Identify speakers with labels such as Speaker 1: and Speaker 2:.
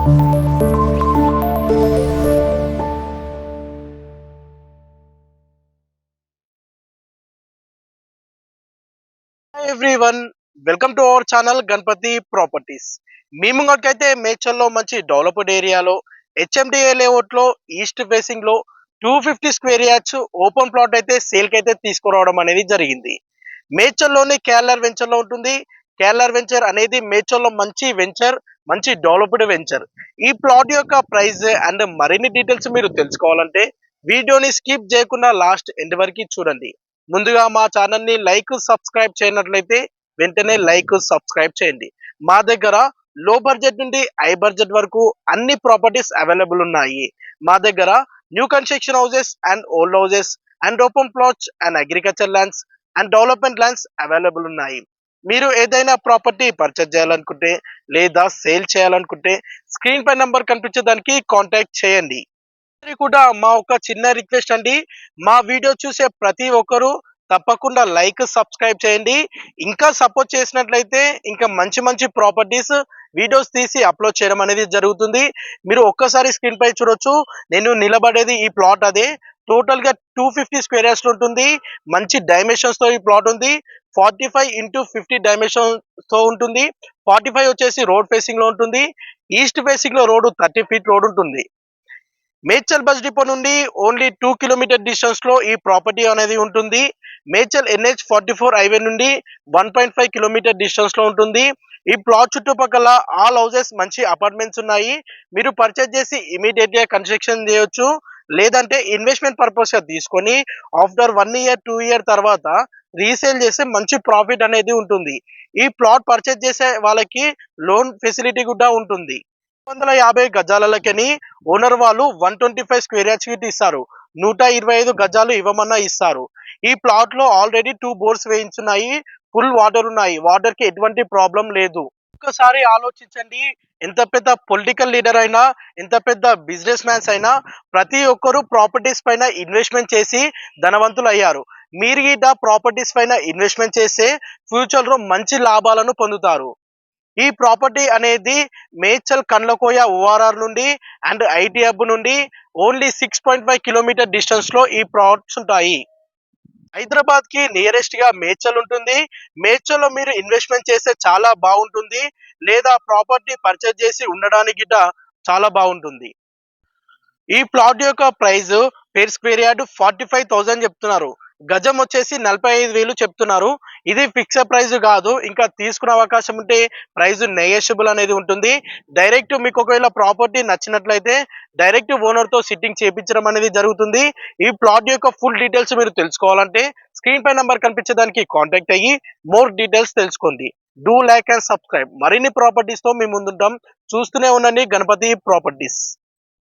Speaker 1: Everyone welcome to our channel Ganapathi properties మీ ముంగటికైతే మేచల్లో మంచి డెవలప్డ్ ఏరియాలో హెచ్ఎండిఏ లేఅవుట్లో ఈస్ట్ ఫేసింగ్లో two fifty square yards open plot అయితే సేల్కి అయితే తీసుకురావడం అనేది జరిగింది. మేచల్లోని కేఎల్ఆర్ వెంచర్లో ఉంటుంది. కేఎల్ఆర్ వెంచర్ అనేది మేచల్లో మంచి వెంచర్ మంచి డెవలప్డ్ వెంచర్. ఈ ప్లాట్ యొక్క ప్రైస్ అండ్ మరిన్ని డీటెయిల్స్ మీరు తెలుసుకోవాలంటే వీడియోని స్కిప్ చేయకుండా లాస్ట్ ఎండ్ వరకు చూడండి. ముందుగా మా ఛానల్ని లైక్ సబ్స్క్రైబ్ చేయనట్లయితే వెంటనే లైక్ సబ్స్క్రైబ్ చేయండి. మా దగ్గర లో బడ్జెట్ నుండి హై బడ్జెట్ వరకు అన్ని ప్రాపర్టీస్ అవైలబుల్ ఉన్నాయి. మా దగ్గర new construction houses and old houses and open plots and agriculture lands and development lands available ఉన్నాయి. మీరు ఏదైనా ప్రాపర్టీ పర్చేజ్ చేయాలనుకుంటే లేదా సేల్ చేయాలనుకుంటే స్క్రీన్ పై నంబర్ కనిపించే దానికి కాంటాక్ట్ చేయండి కూడా మా ఒక చిన్న రిక్వెస్ట్ అండి. మా వీడియో చూసే ప్రతి ఒక్కరూ తప్పకుండా లైక్ సబ్స్క్రైబ్ చేయండి. ఇంకా సపోర్ట్ చేసినట్లయితే ఇంకా మంచి మంచి ప్రాపర్టీస్ వీడియోస్ తీసి అప్లోడ్ చేయడం అనేది జరుగుతుంది. మీరు ఒక్కసారి స్క్రీన్ పై చూడొచ్చు. నేను నిలబడేది ఈ ప్లాట్ అదే. టోటల్గా టూ ఫిఫ్టీ స్క్వేర్ యార్డ్స్ ఉంటుంది. మంచి డైమెన్షన్స్తో ఈ ప్లాట్ ఉంది. ఫార్టీ ఫైవ్ ఇంటూ ఫిఫ్టీ డైమెన్షన్తో ఉంటుంది. ఫార్టీ ఫైవ్ వచ్చేసి రోడ్ ఫేసింగ్లో ఉంటుంది. ఈస్ట్ ఫేసింగ్లో రోడ్డు థర్టీ ఫీట్ రోడ్ ఉంటుంది. మేడ్చల్ బస్ డిపో నుండి ఓన్లీ టూ కిలోమీటర్ డిస్టెన్స్లో ఈ ప్రాపర్టీ అనేది ఉంటుంది. Medchal NH forty four highway నుండి వన్ పాయింట్ ఫైవ్ కిలోమీటర్ డిస్టెన్స్లో ఉంటుంది. ఈ ప్లాట్ చుట్టుపక్కల ఆల్ హౌసెస్ మంచి అపార్ట్మెంట్స్ ఉన్నాయి. మీరు పర్చేజ్ చేసి ఇమీడియట్గా కన్స్ట్రక్షన్ చేయొచ్చు. లేదంటే ఇన్వెస్ట్మెంట్ పర్పస్గా తీసుకొని after one year two year తర్వాత రీసేల్ చేస్తే మంచి ప్రాఫిట్ అనేది ఉంటుంది. ఈ ప్లాట్ పర్చేజ్ చేసే వాళ్ళకి లోన్ ఫెసిలిటీ కూడా ఉంటుంది. వందల యాభై గజాలకని ఓనర్ వాళ్ళు వన్ ట్వంటీ ఫైవ్ స్క్వేర్ యార్డ్స్కి ఇస్తారు. నూట ఇరవై ఐదు గజాలు ఇవ్వమన్నా ఇస్తారు. ఈ ప్లాట్లో ఆల్రెడీ టూ బోర్స్ వేయించున్నాయి. ఫుల్ వాటర్ ఉన్నాయి. వాటర్కి ఎటువంటి ప్రాబ్లం లేదు. ఒక్కసారి ఆలోచించండి. ఎంత పెద్ద పొలిటికల్ లీడర్ అయినా ఎంత పెద్ద బిజినెస్ మ్యాన్స్ అయినా ప్రతి ఒక్కరు ప్రాపర్టీస్ పైన ఇన్వెస్ట్మెంట్ చేసి ధనవంతులు అయ్యారు మీరు గిట్ట ప్రాపర్టీస్ పైన ఇన్వెస్ట్మెంట్ చేస్తే ఫ్యూచర్లో మంచి లాభాలను పొందుతారు. ఈ ప్రాపర్టీ అనేది మేచల్ కండ్లకోయ ఓఆర్ఆర్ నుండి అండ్ ఐటీ హబ్ నుండి only six point five kilometre డిస్టెన్స్లో ఈ ప్లాట్స్ ఉంటాయి. హైదరాబాద్కి నియరెస్ట్గా మేచల్ ఉంటుంది. మేచల్లో మీరు ఇన్వెస్ట్మెంట్ చేస్తే చాలా బాగుంటుంది. లేదా ప్రాపర్టీ పర్చేజ్ చేసి ఉండడానికి గిట్ట చాలా బాగుంటుంది. ఈ ప్లాట్ యొక్క price per square yard forty five thousand చెప్తున్నారు. గజం వచ్చేసి నలభై ఐదు వేలు చెప్తున్నారు. ఇది ఫిక్స్డ్ ప్రైస్ కాదు. ఇంకా తీసుకునే అవకాశం ఉంటే ప్రైస్ నెగోషియబుల్ అనేది ఉంటుంది. డైరెక్ట్ మీకు ఒకవేళ ప్రాపర్టీ నచ్చినట్లయితే డైరెక్ట్ ఓనర్తో సిట్టింగ్ చేపించడం అనేది జరుగుతుంది. ఈ ప్లాట్ యొక్క ఫుల్ డీటెయిల్స్ మీరు తెలుసుకోవాలంటే స్క్రీన్ పై నంబర్ కనిపించడానికి కాంటాక్ట్ అయ్యి మోర్ డీటెయిల్స్ తెలుసుకోండి. డూ లైక్ అండ్ సబ్స్క్రైబ్ మరిన్ని ప్రాపర్టీస్తో మేము ముందుంటాం. చూస్తూనే ఉండండి. గణపతి ప్రాపర్టీస్